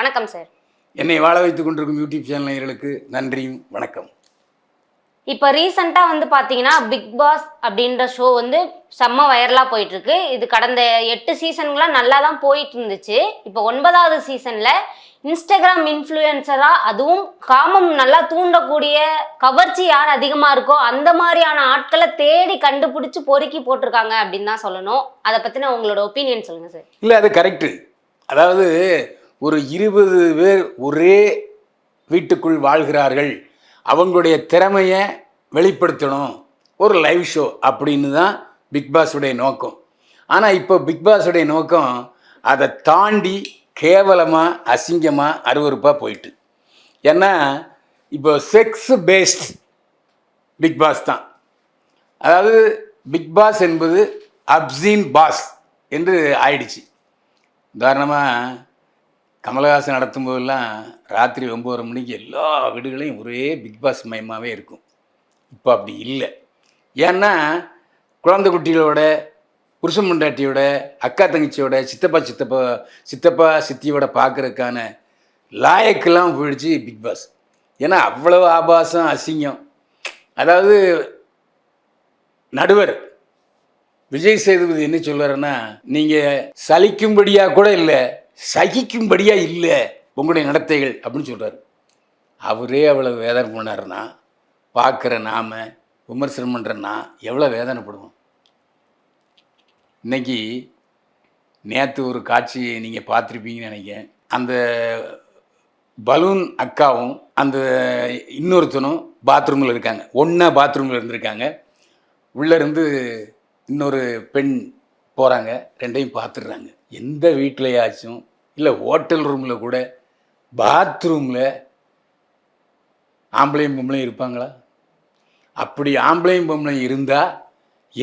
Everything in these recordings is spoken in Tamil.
வணக்கம் சார் என்னை வாழ வைத்துக் கொண்டிருக்கும் யூடியூப் சேனல் நேயர்களுக்கு நன்றியும் வணக்கம். இப்போ ரீசெண்டாக வந்து பார்த்தீங்கன்னா பிக் பாஸ் அப்படின்ற ஷோ வந்து செம்ம வைரலாக போயிட்டு இருக்கு இது கடந்த எட்டு சீசன்களாம் நல்லா தான் போயிட்டு இருந்துச்சு இப்போ ஒன்பதாவது சீசனில் இன்ஸ்டாகிராம் இன்ஃப்ளூயன்சராக அதுவும் காமம் நல்லா தூண்டக்கூடிய கவர்ச்சி யார் அதிகமாக இருக்கோ அந்த மாதிரியான ஆட்களை தேடி கண்டுபிடிச்சு பொறுக்கி போட்டிருக்காங்க அப்படின்னு தான் சொல்லணும். அதை பற்றின உங்களோட ஒப்பீனியன் சொல்லுங்கள் சார் இல்லை அது கரெக்டு அதாவது ஒரு இருபது பேர் ஒரே வீட்டுக்குள் வாழ்கிறார்கள். அவங்களுடைய திறமையை வெளிப்படுத்தணும். ஒரு லைவ் ஷோ அப்படின்னு தான் பிக்பாஸுடைய நோக்கம். ஆனால் இப்போ பிக்பாஸுடைய நோக்கம் அதை தாண்டி கேவலமாக அசிங்கமாக அருவருப்பாக போயிட்டு. ஏன்னா இப்போ செக்ஸ் பேஸ்ட் பிக் பாஸ் தான். அதாவது பிக்பாஸ் என்பது அப்சீன் பாஸ் என்று ஆயிடுச்சு. உதாரணமாக கமலஹாசன் நடத்தும் போதெல்லாம் ராத்திரி ஒம்பது மணிக்கு எல்லா வீடுகளையும் ஒரே பிக் பாஸ் மயமாகவே இருக்கும். இப்போ அப்படி இல்லை. ஏன்னா குழந்தை குட்டிகளோட புருஷன் முண்டாட்டியோட அக்கா தங்கச்சியோட சித்தப்பா சித்தப்பா சித்தப்பா சித்தியோட பார்க்குறதுக்கான லாயக்கெல்லாம் போயிடுச்சு பிக் பாஸ் ஏன்னா அவ்வளோ ஆபாசம் அசிங்கம். அதாவது நடுவர் விஜய் சேதுபதி என்ன சொல்றாருன்னா நீங்கள் சலிக்கும்படியாக கூட இல்லை சகிக்கும்படியாக இல்லை உங்களுடைய நடத்தைகள் அப்படின்னு சொல்கிறார் அவரே அவ்வளோ வேதனை பண்ணாருன்னா பார்க்குற நாம் விமர்சனம் பண்ணுறன்னா எவ்வளோ வேதனைப்படுவோம். இன்னைக்கு நேற்று ஒரு காட்சி நீங்கள் பார்த்துருப்பீங்கன்னு நினைக்கிறேன். அந்த பலூன் அக்காவும் அந்த இன்னொருத்தனும் பாத்ரூமில் இருக்காங்க. ஒன்றா பாத்ரூமில் இருந்திருக்காங்க. உள்ளேருந்து இன்னொரு பெண் போகிறாங்க ரெண்டையும் பார்த்துடுறாங்க. எந்த வீட்டிலையாச்சும் இல்லை ஹோட்டல் ரூமில் கூட பாத்ரூமில் ஆம்பளையும் பொம்பளையும் இருப்பாங்களா? அப்படி ஆம்பளையும் பொம்பளையும் இருந்தால்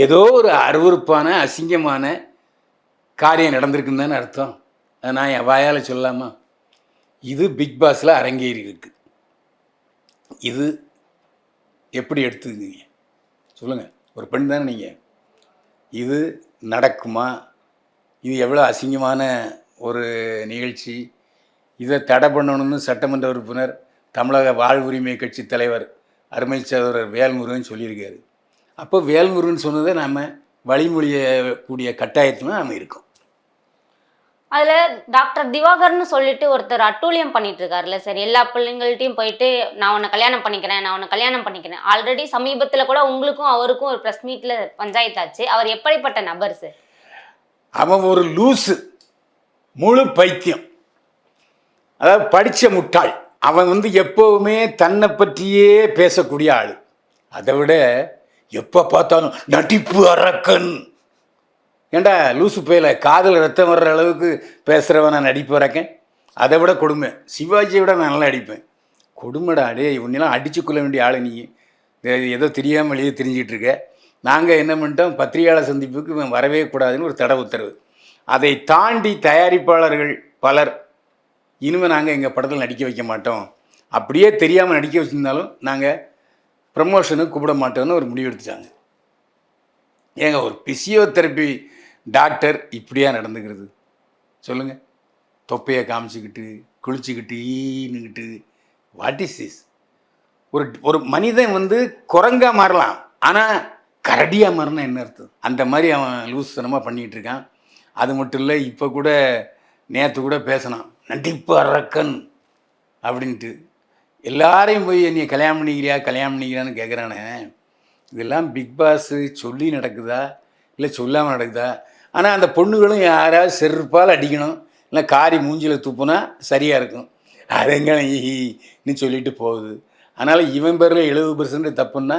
ஏதோ ஒரு அருவருப்பான அசிங்கமான காரியம் நடந்திருக்குன்னு தானே அர்த்தம். அதை நான் என் வாயால் சொல்லாமா இது பிக் பாஸில் அரங்கேறி இருக்கு. இது எப்படி எடுத்துக்குங்க சொல்லுங்கள் ஒரு பெண் தானே நீங்கள் இது நடக்குமா? இது எவ்வளோ அசிங்கமான ஒரு நிகழ்ச்சி இதை தடை பண்ணணும்னு சட்டமன்ற உறுப்பினர் தமிழக வாழ்வுரிமை கட்சி தலைவர் அருமை சகோதரர் வேல்முருகன் சொல்லியிருக்காரு. அப்போ வேல்முருகன் சொன்னதை நாம் வழிமொழியக்கூடிய கட்டாயத்தில் நாம் இருக்கோம். அதில் டாக்டர் திவாகர்னு சொல்லிட்டு ஒருத்தர் அட்டூழியம் பண்ணிட்டு இருக்காருல்ல சார். எல்லா பிள்ளைங்கள்ட்டையும் போயிட்டு நான் உன்னை கல்யாணம் பண்ணிக்கிறேன் நான் உன்னை கல்யாணம் பண்ணிக்கிறேன். ஆல்ரெடி சமீபத்தில் கூட உங்களுக்கும் அவருக்கும் ஒரு ப்ரெஸ் மீட்டில் பஞ்சாயத்தாச்சு. அவர் எப்படிப்பட்ட நபர் சார்? அவன் ஒரு லூசு. முழு பைத்தியம். அதாவது படித்த முட்டாள். அவன் வந்து எப்போவுமே தன்னை பற்றியே பேசக்கூடிய ஆள். அதை விட எப்போ பார்த்தாலும் நடிப்பு அரக்கன். ஏண்டா லூசு பேல காதல் ரத்தம் வர்ற அளவுக்கு பேசுகிறவன் நான் நடிப்பு வரக்கேன் அதை விட கொடுமை. சிவாஜியை விட நான் நல்லா அடிப்பேன் கொடுமைடா அடே இவனெல்லாம் அடித்து கொள்ள வேண்டிய ஆள் நீ. ஏதோ தெரியாமல் வெளியே தெரிஞ்சிட்டு நாங்கள் என்ன பண்ணிட்டோம்? பத்திரிகையாளர் சந்திப்புக்கு இவன் வரவே கூடாதுன்னு ஒரு தடை உத்தரவு. அதை தாண்டி தயாரிப்பாளர்கள் பலர் இனிமேல் நாங்கள் எங்கள் படத்தில் நடிக்க வைக்க மாட்டோம். அப்படியே தெரியாமல் நடிக்க வச்சுருந்தாலும் நாங்கள் ப்ரமோஷனுக்கு கூப்பிட மாட்டோம்னு ஒரு முடிவு எடுத்துட்டாங்க. ஏங்க ஒரு பிசியோதெரப்பி டாக்டர் இப்படியா நடந்துக்கிறது? சொல்லுங்கள் தொப்பையை காமிச்சிக்கிட்டு குளிச்சுக்கிட்டு ஈனுக்கிட்டு வாட் இஸ் திஸ் ஒரு ஒரு மனிதன் வந்து குரங்கா மாறலாம். ஆனால் கரடியாக மாறினா என்ன அர்த்தம்? அந்த மாதிரி அவன் லூசுத்தனமாக பண்ணிகிட்டு இருக்கான். அது மட்டும் இல்லை இப்போ கூட நேற்று கூட பேசினான் நடிப்பு அரக்கன் அப்படின்ட்டு. எல்லாரையும் போய் என்னை கல்யாணம் பண்ணிக்கிறியா? கல்யாணம் பண்ணிக்கிறான்னு கேட்குறானே இதெல்லாம் பிக் பாஸு சொல்லி நடக்குதா? இல்லை சொல்லாமல் நடக்குதா? ஆனால் அந்த பொண்ணுகளும் யாராவது செருப்பால் அடிக்கணும் இல்லை காரி மூஞ்சியில் துப்புனா சரியாக இருக்கும். அதெங்க ஈன்னு சொல்லிட்டு போகுது. அதனால் இவன் பேரில் எழுபது பர்சன்ட் தப்புன்னா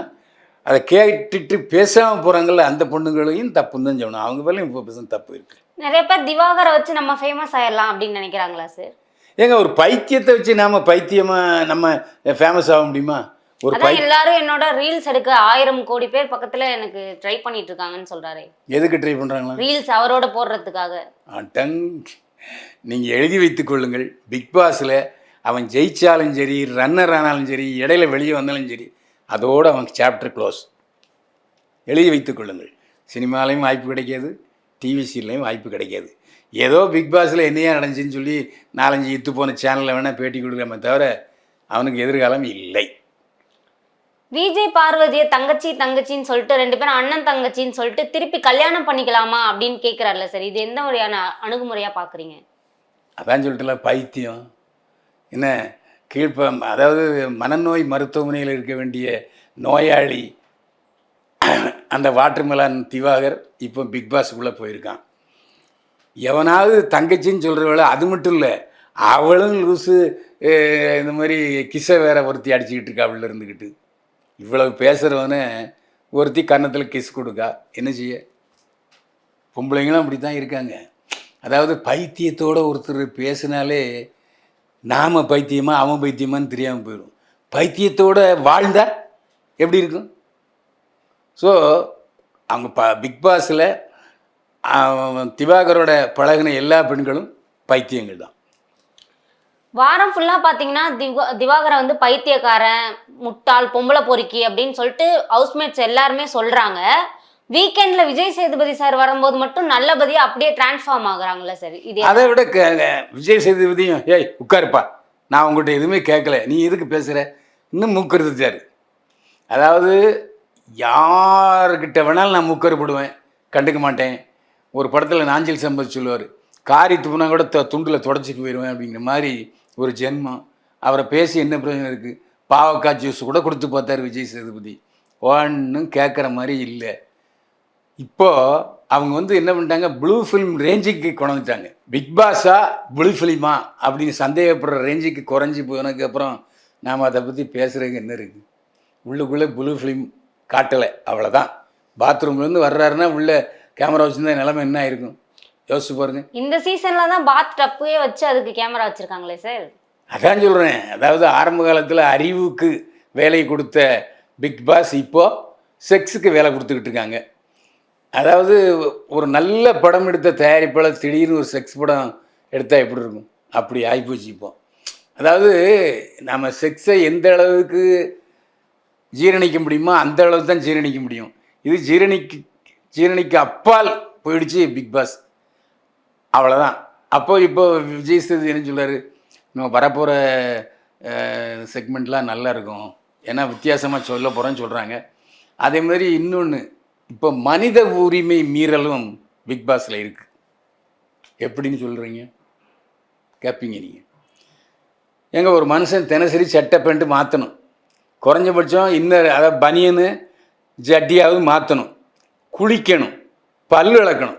அதை கேட்டுட்டு பேசாமல் போகிறாங்கல்ல அந்த பொண்ணுங்களையும் தப்புன்னு தான் சொல்லணும். அவங்க பேர்லையும் முப்பது பர்சன்ட் தப்பு இருக்குது நிறைய பேர் திவாகரை வச்சு நம்ம ஃபேமஸ் ஆயிடலாம் அப்படின்னு நினைக்கிறாங்களா சார் ஏங்க ஒரு பைத்தியத்தை வச்சு நாம பைத்தியமாக நம்ம ஃபேமஸ் ஆக முடியுமா? ஒரு அதான் எல்லாரும் என்னோட ரீல்ஸ் எடுக்க ஆயிரம் கோடி பேர் பக்கத்துல எனக்கு ட்ரை பண்ணிட்டு இருக்காங்கன்னு சொல்றாரு. எதுக்கு ட்ரை பண்ணுறாங்களா ரீல்ஸ் அவரோட போடுறதுக்காக. அட்டங் நீங்கள் எழுதி வைத்துக் கொள்ளுங்கள். பிக் பாஸில் அவன் ஜெயிச்சாலும் சரி ரன்னர் ஆனாலும் சரி இடையில வெளியே வந்தாலும் சரி அதோடு அவன் சாப்டர் க்ளோஸ் எழுதி வைத்துக் கொள்ளுங்கள். சினிமாலையும் வாய்ப்பு கிடைக்காது டிவி சீரியல்லையும் வாய்ப்பு கிடைக்காது. ஏதோ பிக் பாஸில் என்னையா நடந்துச்சுன்னு சொல்லி நாலஞ்சு இத்து போன சேனலில் வேணால் பேட்டி கொடுக்கலாமே தவிர அவனுக்கு எதிர்காலம் இல்லை. விஜய் பார்வதியை தங்கச்சி தங்கச்சின்னு சொல்லிட்டு ரெண்டு பேரும் அண்ணன் தங்கச்சின்னு சொல்லிட்டு திருப்பி கல்யாணம் பண்ணிக்கலாமா அப்படின்னு கேட்குறாருல சார். இது எந்த முறையான அணுகுமுறையா பாக்குறீங்க? அதான் சொல்லிட்டுல பைத்தியம். என்ன? கீழ்ப்ப அதாவது மனநோய் மருத்துவமனையில் இருக்க வேண்டிய நோயாளி அந்த வாட்டர்மெலான் திவாகர் இப்போ பிக் பாஸுக்குள்ளே போயிருக்கான். எவனாவது தங்கச்சின்னு சொல்கிறவள அது மட்டும் இல்லை அவளும் லூசு இந்த மாதிரி கிசை வேற ஒருத்தி அடிச்சுக்கிட்டு இருக்கா அவள் இருந்துக்கிட்டு இவ்வளவு பேசுகிறவனு ஒருத்தி கன்னத்தில் கிஸ் கொடுக்கா என்ன செய்ய? பொம்பளைங்களும் அப்படி தான் இருக்காங்க. அதாவது பைத்தியத்தோடு ஒருத்தர் பேசினாலே நாம பைத்தியமா அவன் பைத்தியமான்னு தெரியாமல் போயிடும் பைத்தியத்தோட வாழ்ந்தா எப்படி இருக்கும்? ஸோ அவங்க ப பிக் பாஸில் திவாகரோட பழகின எல்லா பெண்களும் பைத்தியங்கள் தான். வாரம் ஃபுல்லாக பார்த்தீங்கன்னா திவா திவாகரை வந்து பைத்தியக்காரன் முட்டாள் பொம்பளை பொறுக்கி அப்படின்னு சொல்லிட்டு ஹவுஸ்மேட்ஸ் எல்லாருமே சொல்கிறாங்க வீக்கெண்ட்ல விஜய் சேதுபதி சார் வரும்போது மட்டும் நல்லபடியா அப்படியே டிரான்ஸ்ஃபார்ம் ஆகுறாங்கல்ல சார் இது அதை விட விஜய் சேதுபதியும் ஏய் உட்காருப்பா. நான் உங்கள்கிட்ட எதுவுமே கேட்கல. நீ எதுக்கு பேசுகிற இன்னும் மூக்கறுத்தாரு அதாவது யாருக்கிட்ட வேணாலும் நான் மூக்கறுப்படுவேன் கண்டுக்க மாட்டேன். ஒரு படத்தில் நாஞ்சில் சம்பத் சொல்லுவார் காரி துப்புனா கூட த துண்டில் தொடச்சிட்டு போயிடுவேன் அப்படிங்கிற மாதிரி ஒரு ஜென்மம். அவரை பேசி என்ன பிரயோஜனம் இருக்குது பாவக்காய் ஜூஸ் கூட கொடுத்து பார்த்தாரு விஜய் சேதுபதி. ஒன்றும் கேட்குற மாதிரி இல்லை. இப்போ அவங்க வந்து என்ன பண்ணிட்டாங்க? ப்ளூ ஃபிலிம் ரேஞ்சுக்கு கொண்டுட்டாங்க பிக் பாஸா ப்ளூ ஃபிலிமா அப்படின்னு சந்தேகப்படுற ரேஞ்சுக்கு குறைஞ்சி போனதுக்கு அப்புறம் நாம் அதை பற்றி பேசுகிறதுக்கு என்ன இருக்குது உள்ளுக்குள்ளே ப்ளூ ஃபிலிம் காட்டலை. அவ்வளோதான் பாத்ரூம்லேருந்து வர்றாருன்னா உள்ள கேமரா வச்சுருந்தா நிலைமை என்ன ஆயிருக்கும்? யோசிச்சு பாருங்க. இந்த சீசன்ல தான் பாத் டப்பே வச்சு அதுக்கு கேமரா வச்சிருக்காங்களே சார் அதான் சொல்கிறேன் அதாவது ஆரம்ப காலத்தில் அறிவுக்கு வேலை கொடுத்த பிக் பாஸ் இப்போ செக்ஸுக்கு வேலை கொடுத்துக்கிட்டு இருக்காங்க. அதாவது ஒரு நல்ல படம் எடுத்த தயாரிப்பாளர் திடீர்னு ஒரு செக்ஸ் படம் எடுத்தால் எப்படி இருக்கும்? அப்படி ஆகிப்போச்சு இப்போ. அதாவது நம்ம செக்ஸை எந்த அளவுக்கு ஜீரணிக்க முடியுமோ அந்த அளவுக்கு தான் ஜீரணிக்க முடியும். இது ஜீரணிக்கு ஜீரணிக்க அப்பால் போயிடுச்சு பிக் பாஸ் அவ்வளோதான் அப்போ இப்போ விஜய் சேது என்ன சொல்கிறார் நம்ம வரப்போகிற செக்மெண்ட்லாம் நல்லா இருக்கும். ஏன்னா வித்தியாசமாக சொல்ல போகிறோன்னு சொல்கிறாங்க அதே மாதிரி இன்னொன்று இப்போ மனித உரிமை மீறலும் பிக் பாஸில் இருக்குது எப்படின்னு சொல்கிறீங்க கேட்பீங்க நீங்கள் எங்கள் ஒரு மனுஷன் தினசரி சட்டை பேண்ட்டு மாற்றணும் குறைஞ்சபட்சம் இன்னும் அதாவது பனியனு ஜட்டியாவது மாற்றணும் குளிக்கணும். பல் விளக்கணும்.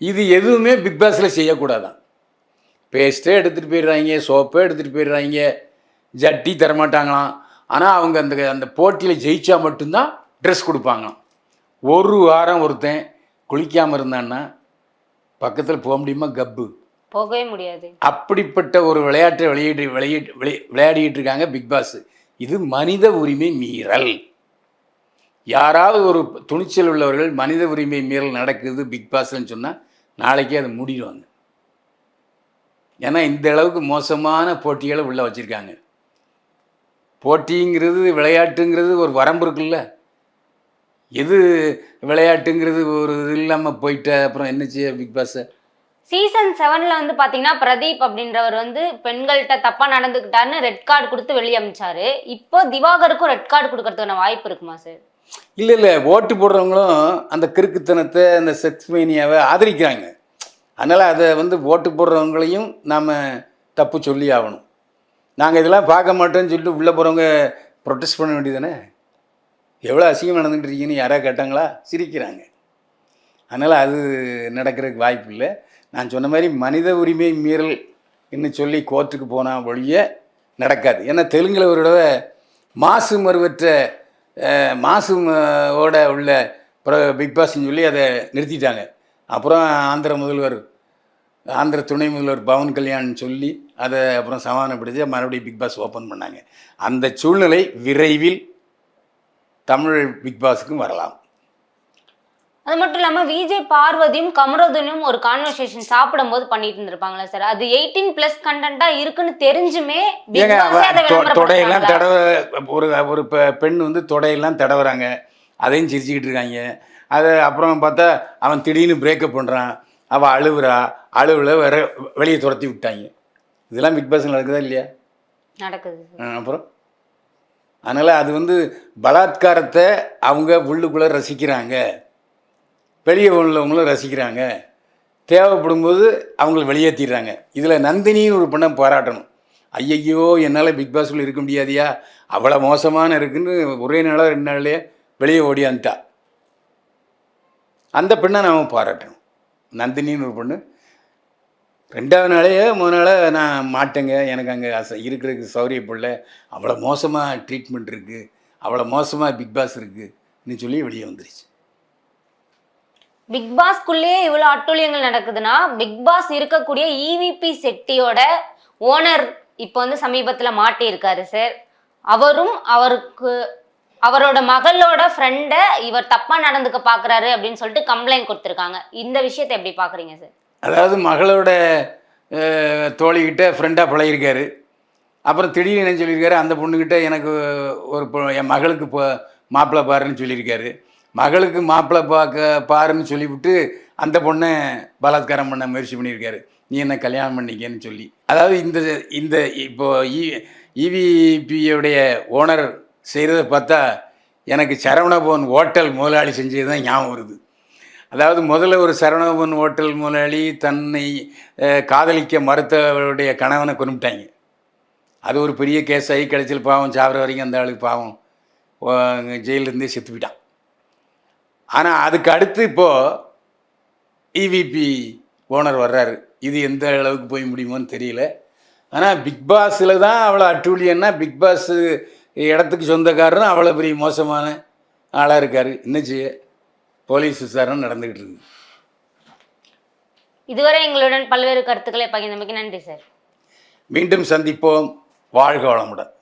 இது எதுவுமே பிக் பாஸில் செய்யக்கூடாதான். பேஸ்ட்டே எடுத்துகிட்டு போயிடுறாங்க சோப்பே எடுத்துகிட்டு போயிடுறாங்க. ஜட்டி தரமாட்டாங்களாம். ஆனால் அவங்க அந்த அந்த போட்டியில் ஜெயித்தா மட்டும்தான் ட்ரெஸ் கொடுப்பாங்களாம். ஒரு வாரம் ஒருத்தன் குளிக்காமல் இருந்தான்னா பக்கத்தில் போக முடியுமா கப்பு? போகவே முடியாது. அப்படிப்பட்ட ஒரு விளையாட்டை விளையாடி விளையாடி விளை- விளையாடிட்டு இருக்காங்க பிக் பாஸ் இது மனித உரிமை மீறல். யாராவது ஒரு துணிச்சல் உள்ளவர்கள் மனித உரிமை மீறல் நடக்குது பிக் பாஸ்ன்னு சொன்னால் நாளைக்கே அது மூடிடுவாங்க. ஏன்னா இந்த அளவுக்கு மோசமான போட்டிகளை உள்ளே வச்சுருக்காங்க. போட்டிங்கிறது விளையாட்டுங்கிறது ஒரு வரம்பு இருக்குல்ல. எது விளையாட்டுங்கிறது ஒரு இது இல்லாமல் போயிட்ட அப்புறம் என்ன செய்ய பிக் பாஸை? சீசன் செவன்ல வந்து பாத்தீங்கன்னா பிரதீப் அப்படின்றவர் வந்து பெண்கள்கிட்ட தப்பா நடந்துக்கிட்டாருன்னு ரெட் கார்டு கொடுத்து வெளியே அமிச்சாரு இப்போ திவாகருக்கும் ரெட் கார்டு கொடுக்கறதுக்கான வாய்ப்பு இருக்குமா சார் இல்லை இல்லை. ஓட்டு போடுறவங்களும் அந்த கிறுக்குத்தனத்தை அந்த செக்ஸ் மேனியாவை ஆதரிக்கிறாங்க. அதனால் அதை வந்து ஓட்டு போடுறவங்களையும் நாம் தப்பு சொல்லி ஆகணும். நாங்கள் இதெல்லாம் பார்க்க மாட்டோம்னு சொல்லிட்டு உள்ளே போகிறவங்க ப்ரொட்டஸ்ட் பண்ண வேண்டியதானே எவ்வளோ அசிங்கம் நடந்துகிட்டு இருக்கீங்கன்னு யாராவது கேட்டாங்களா? சிரிக்கிறாங்க. அதனால் அது நடக்கிறதுக்கு வாய்ப்பு இல்லை. நான் சொன்ன மாதிரி மனித உரிமை மீறல் இன்னும் சொல்லி கோர்ட்டுக்கு போனால் ஒழிய நடக்காது. ஏன்னா தெலுங்கில் ஒரு தடவை மாசு மறுவற்ற அஹ், மாசு ஓட உள்ள பிக் பாஸ்ன்னு சொல்லி அதை நிறுத்திட்டாங்க. அப்புறம் ஆந்திர முதல்வர் ஆந்திர துணை முதல்வர் பவன் கல்யாண் சொல்லி அதை அப்புறம் சமாதானப்படுத்தி மறுபடியும் பிக் பாஸ் ஓப்பன் பண்ணாங்க. அந்த சூழ்நிலை விரைவில் தமிழ் பிக் பாஸுக்கும் வரலாம். அது மட்டும் இல்லாம விஜய் பார்வதியும் கமரோதனும் ஒரு கான்வர்சேஷன் சாப்பிடும்போது பண்ணிட்டு இருந்திருப்பாங்களா சார் அது எயிட்டீன் பிளஸ் கண்டென்ட்டா இருக்குன்னு தெரிஞ்சுமே தொடையெல்லாம்? தடவ ஒரு ஒரு பெண் வந்து தொடையெல்லாம் தடவுறாங்க. அதையும் சிரிச்சுக்கிட்டு இருக்காங்க. அது அப்புறம் பார்த்தா அவன் திடீர்னு பிரேக்கப் பண்ணுறான் அவள் அழுவுறா. அழுவுல வேற வெளியே துரத்தி விட்டாங்க. இதெல்லாம் பிக் பாஸ் நடக்குதா இல்லையா? நடக்குது அப்புறம்? அதனால் அது வந்து பலாத்காரத்தை அவங்க உள்ளுக்குள்ளே ரசிக்கிறாங்க. வெளியே உள்ளவங்களும் ரசிக்கிறாங்க. தேவைப்படும் போது அவங்கள வெளியேற்றிடுறாங்க இதில் நந்தினின்னு ஒரு பெண்ணை பாராட்டணும். ஐயையோ என்னால் பிக் பாஸ்குள்ளே இருக்க முடியாதியா? அவ்வளோ மோசமான இருக்குன்னு ஒரே நாளாக ரெண்டு நாள்லேயே வெளியே ஓடியாந்துட்டா அந்த பெண்ணை நாம் பாராட்டணும். நந்தினின்னு ஒரு பொண்ணு ரெண்டாவது நாளையே முதல் நாளாக நான் மாட்டேங்க. எனக்கு அங்கே அச இருக்கிறதுக்கு சௌரியப்படல அவ்வளோ மோசமாக ட்ரீட்மெண்ட் இருக்குது அவ்வளோ மோசமாக பிக் பாஸ் இருக்குன்னு சொல்லி வெளியே வந்துருச்சு. பிக் பாஸ்க்குள்ளேயே இவ்வளோ அட்டூழியங்கள் நடக்குதுன்னா பிக் பாஸ் இருக்கக்கூடிய இவிபி செட்டியோட ஓனர் இப்போ வந்து சமீபத்தில் மாட்டியிருக்காரு சார் அவரும் அவருக்கு அவரோட மகளோட ஃப்ரெண்டை இவர் தப்பாக நடந்துக்க பார்க்குறாரு அப்படின்னு சொல்லிட்டு கம்ப்ளைண்ட் கொடுத்துருக்காங்க. இந்த விஷயத்தை எப்படி பார்க்குறீங்க சார் அதாவது மகளோட தோழிக்கிட்ட ஃப்ரெண்டாக பழகிருக்காரு அப்புறம் திடீர்னு என்ன சொல்லியிருக்காரு? அந்த பொண்ணுக்கிட்ட எனக்கு ஒரு பொ- என் மகளுக்கு இப்போ மாப்பிள்ளை பாருன்னு சொல்லியிருக்காரு. மகளுக்கு மாப்பிள்ளை பார்க்க பாருன்னு சொல்லிவிட்டு அந்த பொண்ணை பலாத்காரம் பண்ண முயற்சி பண்ணியிருக்காரு. நீ என்ன கல்யாணம் பண்ணிக்கன்னு சொல்லி. அதாவது இந்த இந்த இப்போ இவிபியுடைய ஓனர் செய்கிறத பார்த்தா எனக்கு சரவணபவன் ஹோட்டல் முதலாளி செஞ்சது தான் ஞாபகம் வருது. அதாவது முதல்ல ஒரு சரவணபவன் ஹோட்டல் முதலாளி தன்னை காதலிக்க மறுத்தவருடைய கணவனை கொண்டுட்டாங்க அது ஒரு பெரிய கேஸ் ஆகி கடைசியில் பாவம் சாப்பிட்ற வரைக்கும் அந்த ஆளுக்கு பாவம் ஜெயிலிருந்தே செத்து போயிட்டான். ஆனால் அதுக்கு அடுத்து இப்போது இவிபி ஓனர் வர்றாரு. இது எந்த அளவுக்கு போய் முடியுமோன்னு தெரியல. ஆனால் பிக் பாஸில் தான் அவ்வளோ அட்டூழியன்னா பிக் பாஸ் இடத்துக்கு சொந்தக்காரரும் அவ்வளோ பெரிய மோசமான ஆளாக இருக்கார். இன்னும் செய்ய? போலீஸ் விசாரணை நடந்துக்கிட்டு இருக்கு. இதுவரை எங்களுடன் பல்வேறு கருத்துக்களை பகிர்ந்தமைக்கு நன்றி சார். மீண்டும் சந்திப்போம். வாழ்க வளமுடன்.